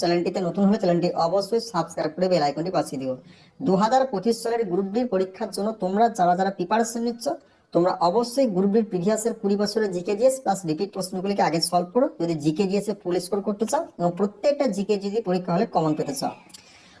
চ্যানেলটিতে নতুন হলে চ্যানেলটি অবশ্যই সাবস্ক্রাইব করে বেল আইকনটি বাছিয়ে দিও। দু হাজার পঁচিশ সালের গ্রুপ ডির পরীক্ষার জন্য তোমরা যারা যারা প্রিপারেশন নিচ্ছ, তোমরা অবশ্যই গ্রুপ ডির প্রিভিয়াসের কুড়ি বছরের জিকে জিএস প্লাস রিপিট প্রশ্নগুলিকে আগে সলভ করো। যদি জিকে জিএস এ ফুল স্কোর করতে চাও এবং প্রত্যেকটা জিকে জিডি পরীক্ষা হলে কমন পেতে চাও।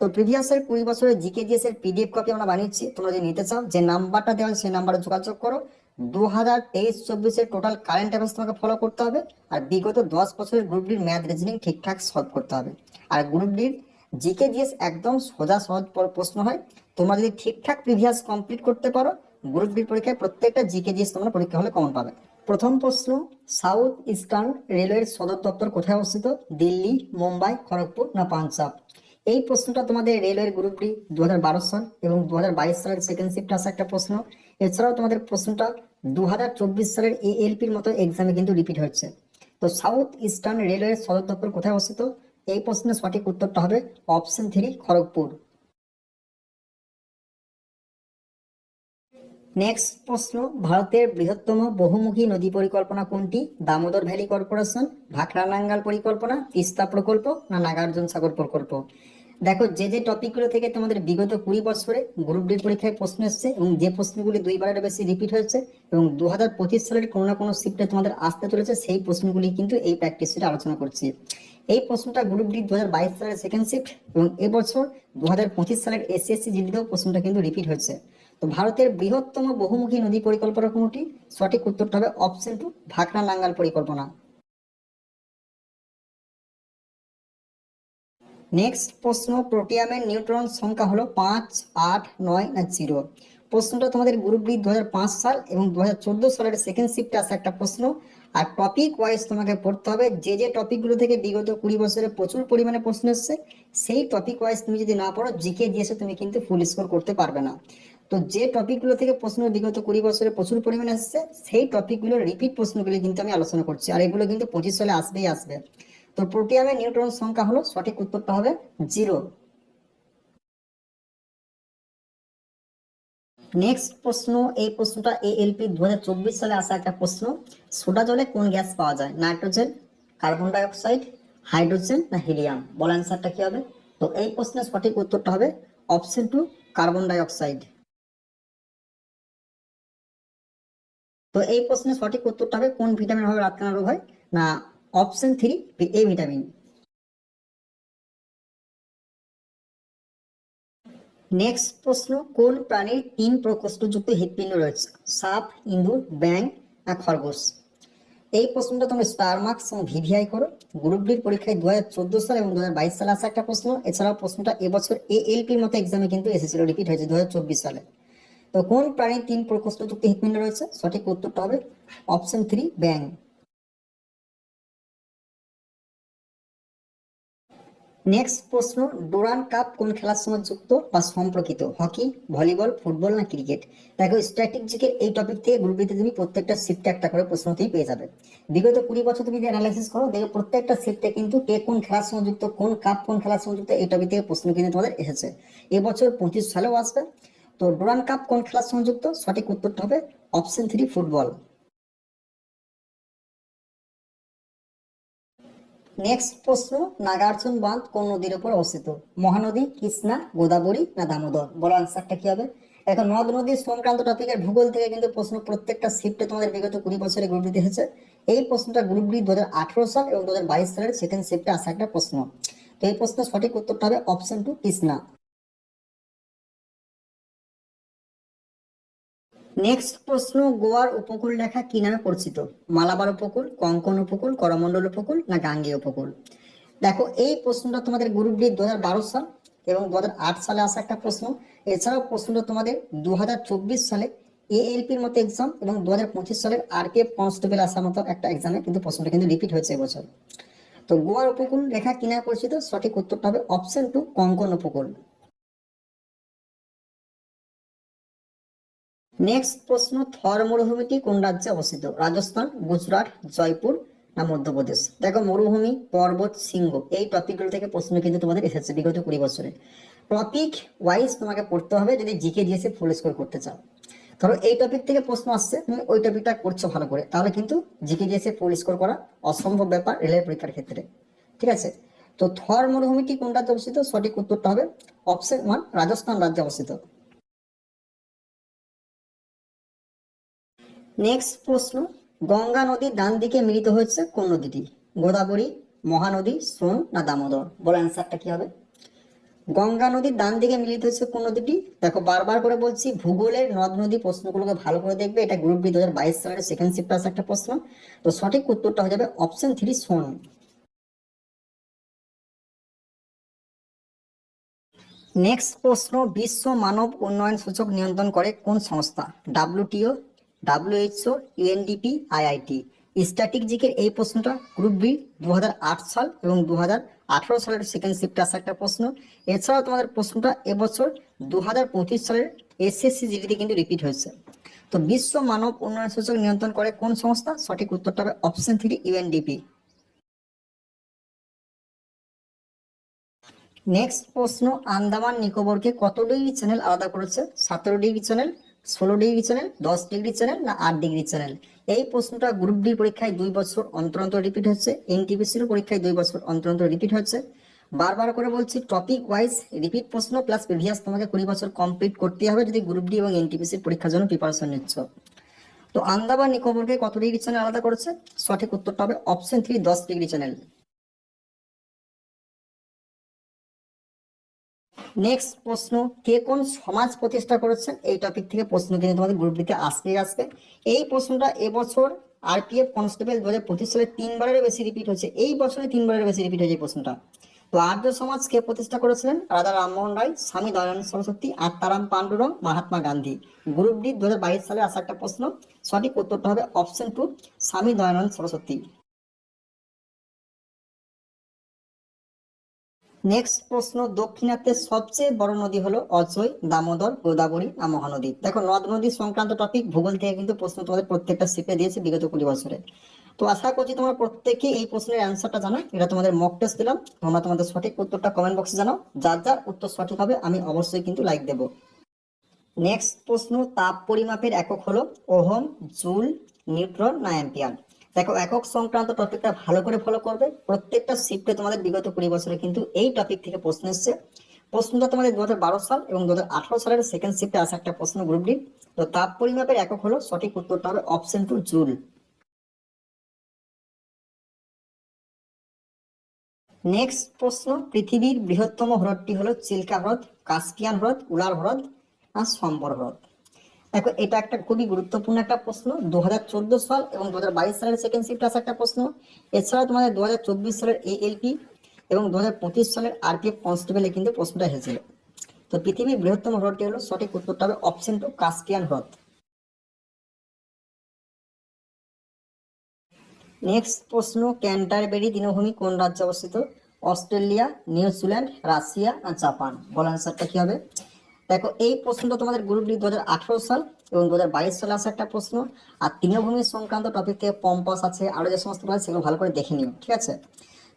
তো প্রিভিয়াসের কুড়ি বছরের জিকে জিএস এর পিডিএফ কপি আমরা বানিয়েছি। তোমরা যদি নিতে চাও, যে নাম্বারটা দেওয়া সেই নাম্বারে যোগাযোগ করো। দু হাজার তেইশ চব্বিশের টোটাল কারেন্ট অ্যাফেয়ার্স তোমাকে ফলো করতে হবে। আর বিগত দশ বছরের গ্রুপ ডির ম্যাথ রিজনিং ঠিকঠাক সলভ করতে হবে। আর গ্রুপ ডির জিকে জিএস একদম সোজা সহজ প্রশ্ন হয়। তোমরা যদি ঠিকঠাক প্রিভিয়াস কমপ্লিট করতে পারো গ্রুপ ডির পরীক্ষায় প্রত্যেকটা জিকে জিএস তোমরা পরীক্ষা হলে কমন পাবে। প্রথম প্রশ্ন সাউথ ইস্টার্ন রেলওয়ের সদর দপ্তর কোথায় অবস্থিত? দিল্লি, মুম্বাই, খড়গপুর, না পাঞ্জাব? এই প্রশ্নটা তোমাদের রেলওয়ের গ্রুপ ডি দু হাজার বারো সাল এবং দু হাজার বাইশ সালের সেকেন্ড শিফটে আসা একটা প্রশ্ন। এছাড়াও তোমাদের প্রশ্নটা দু হাজার চব্বিশ সালের এএলপির মতো এক্সামে কিন্তু রিপিট হচ্ছে তো সাউথ ইস্টার্ন রেলওয়ের সদর দপ্তর কোথায় অবস্থিত? এই প্রশ্নের সঠিক উত্তরটা হবে অপশন থ্রি খড়গপুর। নেক্সট প্রশ্ন, ভারতের বৃহত্তম বহুমুখী নদী পরিকল্পনা কোনটি? দামোদর ভ্যালি কর্পোরেশন ভাখরা নাঙ্গাল পরিকল্পনা, তিস্তা প্রকল্প না নাগার্জুন সাগর প্রকল্প? দেখো, যে যে টপিকগুলো থেকে তোমাদের বিগত কুড়ি বছরে গ্রুপ ডি পরীক্ষায় প্রশ্ন এসেছে এবং যে প্রশ্নগুলি দুইবারের বেশি রিপিট হয়েছে এবং দু হাজার পঁচিশ সালের কোনো না কোনো শিফটে তোমাদের আসতে চলেছে, সেই প্রশ্নগুলি কিন্তু এই প্র্যাকটিস শিটে আলোচনা করছি। এই প্রশ্নটা গ্রুপ ডি দু হাজার বাইশ সালের সেকেন্ড শিফট এবং এবছর দু হাজার পঁচিশ সালের এসএসসি জিডিতেও প্রশ্নটা কিন্তু রিপিট হয়েছে। তো ভারতের বৃহত্তম বহুমুখী নদী পরিকল্পনা কোনটি? সঠিক উত্তরটা হবে অপশন টু ভাকরা নাঙ্গাল পরিকল্পনা। নেক্সট প্রশ্ন প্রোটিয়ামের নিউট্রন সংখ্যা হলো পাঁচ, আট, নয় না জিরো। প্রশ্নটা তোমাদের গ্রুপ ডি দু সাল এবং দু হাজার চোদ্দ সালের সেকেন্ড শিফটে আসা একটা প্রশ্ন। আর টপিক ওয়াইজ তোমাকে পড়তে হবে, যে যে টপিকগুলো থেকে বিগত কুড়ি বছরে প্রচুর পরিমাণে প্রশ্ন এসছে, সেই টপিক ওয়াইজ তুমি যদি না পড়ো জিকে দিয়েছে তুমি কিন্তু ফুল স্কোর করতে পারবে না। তো যে টপিকগুলো থেকে প্রশ্ন বিগত কুড়ি বছরে প্রচুর পরিমাণে আসছে, সেই টপিকগুলোর রিপিট প্রশ্নগুলি কিন্তু আমি আলোচনা করছি। আর এগুলো কিন্তু পঁচিশ সালে আসবেই আসবে। তো প্রোটিয়ামের নিউট্রন সংখ্যা হলো সঠিক উত্তরটা হবে জিরো নেক্সট প্রশ্ন, এই প্রশ্নটা এ এএলপি দু হাজার চব্বিশ সালে আসা একটা প্রশ্ন। সোডা জলে কোন গ্যাস পাওয়া যায়? Nitrogen, carbon dioxide hydrogen না হিলিয়াম? বল অ্যান্সারটা কি হবে? তো এই প্রশ্নের সঠিক উত্তরটা হবে অপশন টু কার্বন ডাই তো এই প্রশ্নের সঠিক উত্তরটা হবে কোন ভিটামিন হবে রাতকানা রোগ হয়? না option three A vitamin next প্রশ্ন, কোন প্রাণীর তিন প্রকোষ্ঠযুক্ত হৃৎপিণ্ড রয়েছে? সাপ, ইঁদুর ব্যাং না খরগোশ। এই প্রশ্নটা তোমরা স্টার মার্কস এবং ভিভিআই করো। গ্রুপ ডির পরীক্ষায় দু হাজার চোদ্দ সাল এবং দু হাজার বাইশ সালে আসা একটা প্রশ্ন। এছাড়াও প্রশ্নটা এবছর এ এলপির মতো এক্সামে কিন্তু এসেছিল রিপিট হয়েছে দু হাজার চব্বিশ সালে। তো কোন প্রাণীর তিন প্রকোষ্ঠযুক্ত হৃৎপিণ্ড রয়েছে? সঠিক উত্তরটা হবে অপশন থ্রি ব্যাং নেক্সট প্রশ্ন, ডোরান কাপ কোন খেলার সঙ্গে যুক্ত বা সম্পর্কিত? হকি, ভলিবল, ফুটবল না ক্রিকেট? দেখো স্ট্র্যাটেজিকের এই টপিক থেকে গ্রুপ ডিতে তুমি প্রত্যেকটা শিফটে একটা করে প্রশ্ন তুমি পেয়ে যাবে। বিগত কুড়ি বছর তুমি যদি অ্যানালাইসিস করো, দেখো প্রত্যেকটা শিফটে কিন্তু কে কোন খেলার সঙ্গে যুক্ত, কোন কাপ কোন খেলার সঙ্গে যুক্ত, এই টপিক থেকে প্রশ্ন কিন্তু তোমাদের এসেছে। এবছর পঁচিশ সালেও আসবে। তো ডোরান কাপ কোন খেলার সঙ্গে যুক্ত সঠিক উত্তরটা হবে অপশন থ্রি ফুটবল। নেক্সট প্রশ্ন, নাগার্জুন বাঁধ কোন নদীর উপর অবস্থিত? মহানদী, কৃষ্ণা, গোদাবরী না দামোদর? বলো আনসারটা কি হবে? এখন নদ নদী সংক্রান্ত টপিকের ভূগোল থেকে কিন্তু প্রশ্ন প্রত্যেকটা শিফটে তোমাদের বিগত কুড়ি বছরে গ্রুপ দিতে এসেছে এই প্রশ্নটা গ্রুপ ডি দু হাজার আঠারো সাল এবং দু হাজার বাইশ সালের সেকেন্ড শিফটে আসা একটা প্রশ্ন। তো এই প্রশ্নের সঠিক উত্তরটা হবে অপশন টু কৃষ্ণা। নেক্সট প্রশ্ন, গোয়ার উপকূল রেখা কি নামে পরিচিত? মালাবার উপকূল, কঙ্কন উপকূল, করমণ্ডল উপকূল না গাঙ্গেয় উপকূল? দেখো, এই প্রশ্নটা তোমাদের গ্রুপ ডি দু সাল এবং দু সালে আসা একটা প্রশ্ন। এছাড়াও প্রশ্নটা তোমাদের দুহাজার চব্বিশ সালে এএলপির মতো এক্সাম এবং দু সালের আর কে কনস্টেবল আসার মতো একটা এক্সামে কিন্তু প্রশ্নটা কিন্তু রিপিট হয়েছে এবছর। তো গোয়ার উপকূল রেখা কি নামে পরিচিত? সঠিক উত্তরটা হবে অপশন টু কঙ্কন উপকূল। নেক্সট প্রশ্ন, থর মরুভূমিটি কোন রাজ্যে অবস্থিত? রাজস্থান, গুজরাট, জয়পুর না মধ্যপ্রদেশ? দেখো, মরুভূমি, পর্বত, সিংহ, এই টপিকগুলো থেকে প্রশ্ন কিন্তু তোমাদের এসেছে বিগত কুড়ি বছরে। টপিক ওয়াইজ তোমাকে পড়তে হবে যদি জিকে দিয়েছে ফুল স্কোর করতে চাও। ধরো, এই টপিক থেকে প্রশ্ন আসছে, তুমি ওই টপিকটা করছ ভালো করে, তাহলে কিন্তু জিকে দিয়েছে ফুল স্কোর করা অসম্ভব ব্যাপার রেলের পরীক্ষার ক্ষেত্রে। ঠিক আছে? তো থর মরুভূমিটি কোন রাজ্যে অবস্থিত? সঠিক উত্তরটা হবে অপশন ওয়ান রাজস্থান রাজ্যে অবস্থিত। নেক্সট প্রশ্ন, গঙ্গা নদীর ডান দিকে মিলিত হয়েছে কোন নদীটি? গোদাবরী, মহানদী, সোন না দামোদর? বলে অ্যান্সারটা কি হবে? গঙ্গা নদীর ডান দিকে মিলিত হচ্ছে কোন নদীটি? দেখো, বারবার করে বলছি, ভূগোলের নদ নদী প্রশ্নগুলোকে ভালো করে দেখবে। এটা গ্রুপ ডি দু হাজার বাইশ সালের সেকেন্ড শিফট আসা একটা প্রশ্ন। তো সঠিক উত্তরটা হয়ে যাবে অপশন থ্রি সোন। নেক্সট প্রশ্ন, বিশ্ব মানব উন্নয়ন সূচক নিয়ন্ত্রণ করে কোন সংস্থা? ডাব্লিউটিও ডাব্লিউএইচও ইউএনডিপি আইআইটি স্ট্যাটিকজিকের এই প্রশ্নটা গ্রুপ বি দুহাজার আট সাল এবং দুহাজার আঠারো সালের সেকেন্ড শিফটে আসা একটা প্রশ্ন। এছাড়াও তোমাদের প্রশ্নটা এবছর দু হাজার পঁচিশ সালের এসএসসি জিডিতে কিন্তু রিপিট হয়েছে। তো বিশ্ব মানব উন্নয়ন সূচক নিয়ন্ত্রণ করে কোন সংস্থা? সঠিক উত্তরটা হবে অপশন থ্রি ইউএনডিপি নেক্সট প্রশ্ন, আন্দামান নিকোবরকে কত ডিগ্রি চ্যানেল আলাদা করেছে? সতেরো ডিগ্রি চ্যানেল ষোলো ডিগ্রি চ্যানেল, দশ ডিগ্রি চ্যানেল না আট ডিগ্রি চ্যানেল? এই প্রশ্নটা গ্রুপ ডি পরীক্ষায় দুই বছর অন্তর অন্তর রিপিট হচ্ছে এনটিপিসির পরীক্ষায় দুই বছর অন্তর অন্তর রিপিট হচ্ছে। বারবার করে বলছি টপিক ওয়াইজ রিপিট প্রশ্ন প্লাস প্রিভিয়াস তোমাকে কুড়ি বছর কমপ্লিট করতে হবে যদি গ্রুপ ডি এবং এনটিপিসির পরীক্ষার জন্য প্রিপারেশন নিচ্ছ। তো আন্দামান নিকোবরকে কত ডিগ্রি চ্যানেল আলাদা করেছে? সঠিক উত্তরটা হবে অপশন থ্রি দশ ডিগ্রি চ্যানেল। নেক্সট প্রশ্ন, কে কোন সমাজ প্রতিষ্ঠা করেছেন? এই টপিক থেকে প্রশ্ন কিন্তু তোমাদের গ্রুপ দিতে আসবেই আসবে। এই প্রশ্নটা এবছর আরপিএফ কনস্টেবল দু হাজার পঁচিশ সালে তিনবারের বেশি রিপিট হয়েছে। এই বছরে তিনবারের বেশি রিপিট হয়েছে এই প্রশ্নটা। তো আর্য সমাজ কে প্রতিষ্ঠা করেছিলেন? রাধা রামমোহন রায়, স্বামী দয়ানন্দ সরস্বতী, আত্মারাম পাণ্ডুরং, মহাত্মা গান্ধী। গ্রুপ ডি দু হাজার বাইশ সালে আসা একটা প্রশ্ন। সঠিক উত্তরটা হবে অপশন টু স্বামী দয়ানন্দ সরস্বতী। নেক্সট প্রশ্ন, দক্ষিণাত্যের সবচেয়ে বড় নদী হলো অজয়, দামোদর, গোদাবরী আর মহানদী। দেখো, নদ নদী সংক্রান্ত টপিক ভূগোল থেকে কিন্তু প্রশ্ন তোমাদের প্রত্যেকটা শিপে দিয়েছে বিগত কুড়ি বছরে। তো আশা করছি তোমরা প্রত্যেকে এই প্রশ্নের অ্যান্সারটা জানো, এটা তোমাদের মক টেস্ট দিলাম, তোমরা তোমাদের সঠিক উত্তরটা কমেন্ট বক্সে জানাও, যার যার উত্তর সঠিক হবে আমি অবশ্যই কিন্তু লাইক দেব। নেক্সট প্রশ্ন, তাপ পরিমাপের একক হলো ওহম, জুল, নিউট্রন না অ্যাম্পিয়ার? দেখো, একক সংক্রান্ত টপিকটা ভালো করে ফলো করবে। প্রত্যেকটা শিফটে তোমাদের বিগত কুড়ি বছরে কিন্তু এই টপিক থেকে প্রশ্ন এসছে। প্রশ্নটা তোমাদের দু সাল এবং দু সালের সেকেন্ড শিফটে আসা একটা প্রশ্ন গ্রুপ ডি তো তাপ পরিমাপের একক হলো সঠিক উত্তরটা হবে অপশন টু জুল। নেক্সট প্রশ্ন, পৃথিবীর বৃহত্তম হ্রদটি হলো চিল্কা হ্রদ, কাস্পিয়ান হ্রদ, উলার হ্রদ আর সম্বর হ্রদ? দেখো, এটা একটা খুবই গুরুত্বপূর্ণ একটা প্রশ্ন দু সাল এবং দু সালের সেকেন্ড শিফট আসা একটা প্রশ্ন। এছাড়া তোমাদের দু সালের এএলপি এবং দু সালের আরপিএফ কনস্টেবলে কিন্তু প্রশ্নটা এসেছিল। তো পৃথিবীর বৃহত্তম হ্রদটি হলো? সঠিক উত্তরটা হবে অপশন টু কাস্পিয়ান হ্রদ। নেক্সট প্রশ্ন ক্যান্টারবেরি তৃণভূমি কোন রাজ্যে অবস্থিত? অস্ট্রেলিয়া, নিউজিল্যান্ড, রাশিয়া আর জাপান? বল অ্যান্সারটা কি হবে? দেখো, এই প্রশ্নটা তোমাদের গ্রুপ ডি দু হাজার আঠেরো সাল এবং দু সালে আসা একটা প্রশ্ন। আর তৃণভূমি সংক্রান্ত টপিক থেকে পম্পাস আছে আরও যে সমস্ত আছে, সেগুলো ভালো করে দেখে নিও, ঠিক আছে?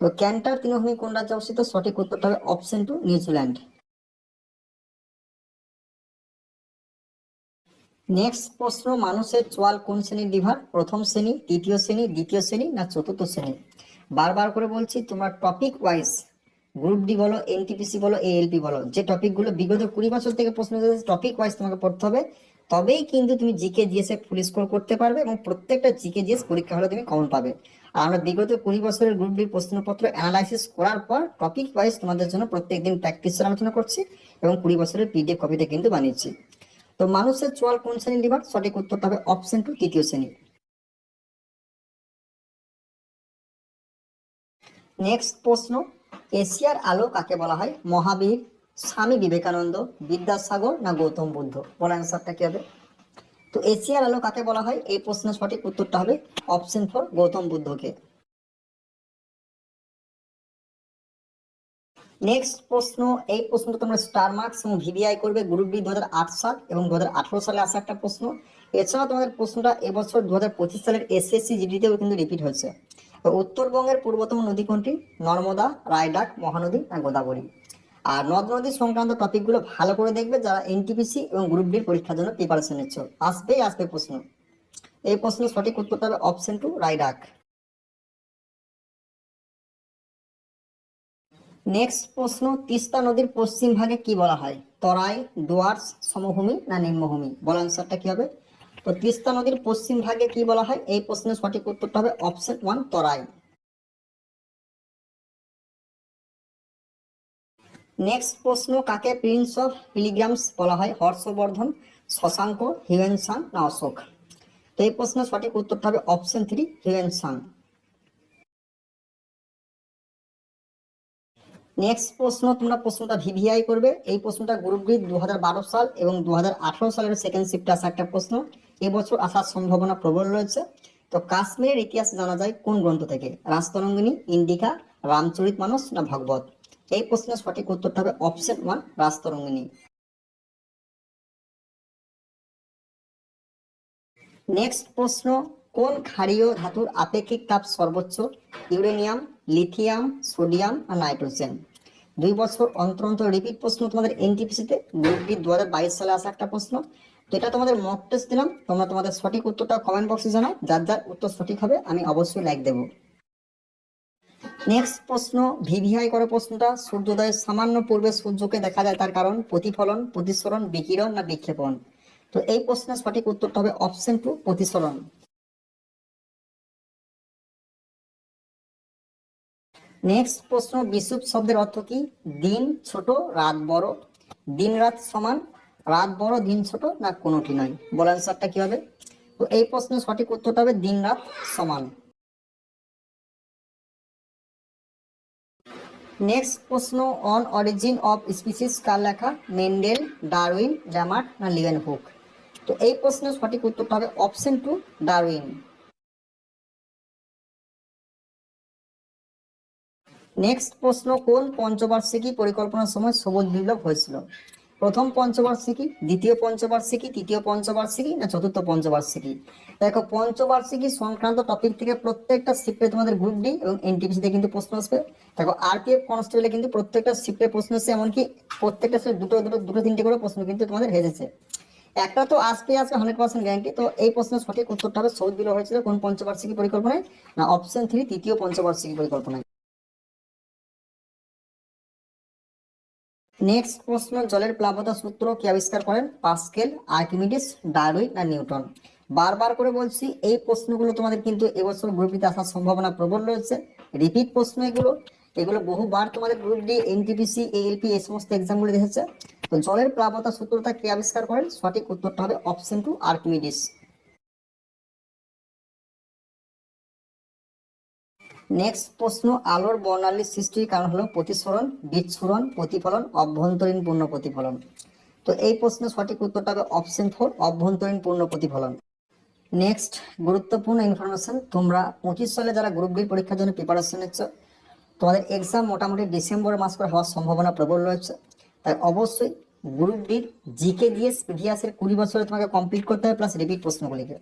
তো ক্যান্টার তৃণভূমি কোন রাজ্যে অবস্থিত? সঠিক উত্তরটা হবে অপশন টু নিউজিল্যান্ড। নেক্সট প্রশ্ন, মানুষের চোয়াল কোন শ্রেণির লিভার? প্রথম শ্রেণি তৃতীয় শ্রেণি, দ্বিতীয় শ্রেণি না চতুর্থ শ্রেণি? বারবার করে বলছি, তোমার টপিক ওয়াইজ গ্রুপ ডি বলো এনটিপিসি বলো এএলপি বলো, যে টপিকগুলো বিগত কুড়ি বছর থেকে প্রশ্ন টপিক ওয়াইজ তোমাকে পড়তে হবে। তবেই কিন্তু তুমি জিকে জিএস এ ফুল স্কোর করতে পারবে এবং প্রত্যেকটা জিকে জিএস পরীক্ষা হলে তুমি কমন পাবে। আর আমরা বিগত কুড়ি বছরের গ্রুপ ডির প্রশ্নপত্র অ্যানালাইসিস করার পর টপিক ওয়াইজ তোমাদের জন্য প্রত্যেকদিন প্র্যাকটিসের আলোচনা করছি এবং কুড়ি বছরের পিডিএফ কপিটা কিন্তু বানিয়েছি। তো মানুষের চোয়াল কোন শ্রেণির লিভার? সঠিক উত্তরটা হবে অপশন টু তৃতীয় শ্রেণি। নেক্সট প্রশ্ন এশিয়ার আলো কাকে বলা হয়? মহাবীর, স্বামী বিবেকানন্দ, বিদ্যাসাগর না গৌতম বুদ্ধ? বল অ্যান্সারটা কি হবে? তো এশিয়ার আলো কাকে বলা হয়? এই প্রশ্নের সঠিক উত্তরটা হবে অপশন ফোর গৌতম বুদ্ধকে। নেক্সট প্রশ্ন, এই প্রশ্নটা তোমরা স্টার মার্কস এবং ভিভিআই করবে গ্রুপ বি দু সাল এবং দু হাজার আঠারো সালে আসা একটা প্রশ্ন। এছাড়া তোমাদের প্রশ্নটা এবছর দু হাজার পঁচিশ সালের এসএসসি জিডিতেও কিন্তু রিপিট হয়েছে। উত্তরবঙ্গের পূর্বতম নদী কোনটি? নর্মদা রায়ডাক মহানদী না গোদাবরী। আর নদ নদী সংক্রান্ত টপিকগুলো ভালো করে দেখবে যারা এনটিপিসি এবং গ্রুপ ডির পরীক্ষার জন্য প্রিপারেশন নিচ্ছ। আসবেই আসবে প্রশ্ন। এই প্রশ্নের সঠিক উত্তরটা হবে অপশন টু রায়ডাক নেক্সট প্রশ্ন, তিস্তা নদীর পশ্চিম ভাগে কি বলা হয়? তরাই ডুয়ার্স সমভূমি না নিম্নভূমি? বল আনসারটা কি হবে? তো তিস্তা নদীর পশ্চিম ভাগে কি বলা হয়? এই প্রশ্নের সঠিক উত্তরটা হবে অপশন ওয়ান, তরাই। নেক্সট প্রশ্ন, কাকে প্রিন্স অফ পিলিগ্রামস বলা হয়? হর্ষবর্ধন, শশাঙ্ক, হিউয়েনসাং না অশোক? তো এই প্রশ্নের সঠিক উত্তরটা হবে অপশন থ্রি, হিউয়েনসাং। নেক্সট প্রশ্ন, তোমরা প্রশ্নটা ভিভিআই করবে। এই প্রশ্নটা গ্রুপ ডি দুহাজার বারো সাল এবং দুহাজার আঠারো সালের সেকেন্ড শিফটে আসা একটা প্রশ্ন। এবছর আসার সম্ভাবনা প্রবল রয়েছে। তো কাশ্মীরের ইতিহাস জানা যায় কোন গ্রন্থ থেকে? রাজতরঙ্গিনী, ইন্ডিকা, রামচরিত মানস না ভগবত? এই প্রশ্নের সঠিক উত্তরটা হবে অপশন ওয়ান রাজতরঙ্গিনী। নেক্সট প্রশ্ন কোন ক্ষারীয় ধাতুর আপেক্ষিক তাপ সর্বোচ্চ? ইউরেনিয়াম, লিথিয়াম, সোডিয়াম আর নাইট্রোজেন। দুই বছর অন্তর অন্তর রিপিট প্রশ্ন তোমাদের এনটিপিসিতে। গ্রুপ ডি দু সালে আসা একটা প্রশ্ন। তো এটা তোমাদের মক টেস্ট দিলাম। তোমরা তোমাদের সঠিক উত্তরটা কমেন্ট বক্সে জানাও। যার যার উত্তর সঠিক হবে, আমি অবশ্যই লাইক দেবো। নেক্সট প্রশ্ন ভিভিআই করে প্রশ্নটা। সূর্যোদয়ের সামান্য পূর্বে সূর্যকে দেখা যায় তার কারণ, প্রতিফলন, প্রতিসরণ, বিকিরণ না বিক্ষেপণ? তো এই প্রশ্নের সঠিক উত্তরটা হবে অপশন টু প্রতিসরণ। নেক্সট প্রশ্ন বিশুপ শব্দের অর্থ কি? দিন ছোট, রাত বড়। দিন রাত সমান, রাত বড়, দিন ছোট না কোনোটি নয়? বল অ্যান্সারটা কি হবে? তো এই প্রশ্নের সঠিক উত্তরটা হবে দিন রাত সমান। নেক্সট প্রশ্ন অন অরিজিন অফ স্পিসিস কার লেখা? মেন্ডেল ডারউইন ল্যামার্ট না লিভেন হুক তো এই প্রশ্নের সঠিক উত্তরটা হবে অপশন টু ডারউইন নেক্সট প্রশ্ন, কোন পঞ্চবার্ষিকী পরিকল্পনার সময় সবুজ বিপ্লব হয়েছিল? প্রথম পঞ্চবার্ষিকী, দ্বিতীয় পঞ্চবার্ষিকী, তৃতীয় পঞ্চবার্ষিকী না চতুর্থ পঞ্চবার্ষিকী? দেখো, পঞ্চবার্ষিকী সংক্রান্ত টপিক থেকে প্রত্যেকটা শিফটে তোমাদের গ্রুপ ডি এবং এনটিপিসিতে কিন্তু প্রশ্ন আসবে। দেখো আরপিএফ কনস্টেবলে কিন্তু প্রত্যেকটা শিফটে প্রশ্ন আসছে এমনকি প্রত্যেকটা দুটো দুটো দুটো, তিনটে করে প্রশ্ন কিন্তু তোমাদের হেরেছে একটা তো আসবে আসবে হান্ড্রেড পার্সেন্ট গ্যারান্টি তো এই প্রশ্নের সঠিক উত্তরটা হবে সবুজ বিপ্লব হয়েছিল কোন পঞ্চবার্ষিকী পরিকল্পনায়? না অপশন থ্রি তৃতীয় পঞ্চবার্ষিকী পরিকল্পনায়। নেক্সট প্রশ্ন, জলের প্লাবতা সূত্র কি আবিষ্কার করেন? পাস্কেল, আর্কিমিডিস, ডারউইন না নিউটন। বারবার করে বলছি, এই প্রশ্নগুলো তোমাদের কিন্তু এবছর গ্রুপটিতে আসার সম্ভাবনা প্রবল রয়েছে। রিপিট প্রশ্ন এগুলো। এগুলো বহুবার তোমাদের গ্রুপ ডি এনটিপিসি এএলপি এই সমস্ত এক্সামগুলো দেখেছে। তো জলের প্লাবতা সূত্রটা কে আবিষ্কার করেন? সঠিক উত্তরটা হবে অপশন টু আর্কিমিডিস নেক্সট প্রশ্ন, আলোর বর্ণালীর সৃষ্টির কারণ হলো প্রতিসরণ, বিচ্ছুরণ, প্রতিফলন অভ্যন্তরীণ পূর্ণ প্রতিফলন। তো এই প্রশ্নের সঠিক উত্তরটা হবে অপশন ফোর অভ্যন্তরীণ পূর্ণ প্রতিফলন। নেক্সট গুরুত্বপূর্ণ ইনফরমেশন তোমরা পঁচিশ সালে যারা গ্রুপ ডি পরীক্ষার জন্য প্রিপারেশন নিচ্ছ, তোমাদের এক্সাম মোটামুটি ডিসেম্বর মাস করে হওয়ার সম্ভাবনা প্রবল রয়েছে। তাই অবশ্যই গ্রুপ ডির জিকে দিয়ে প্রিভিয়াসের কুড়ি বছরে তোমাকে কমপ্লিট করতে হবে প্লাস রিপিট প্রশ্নগুলিকে।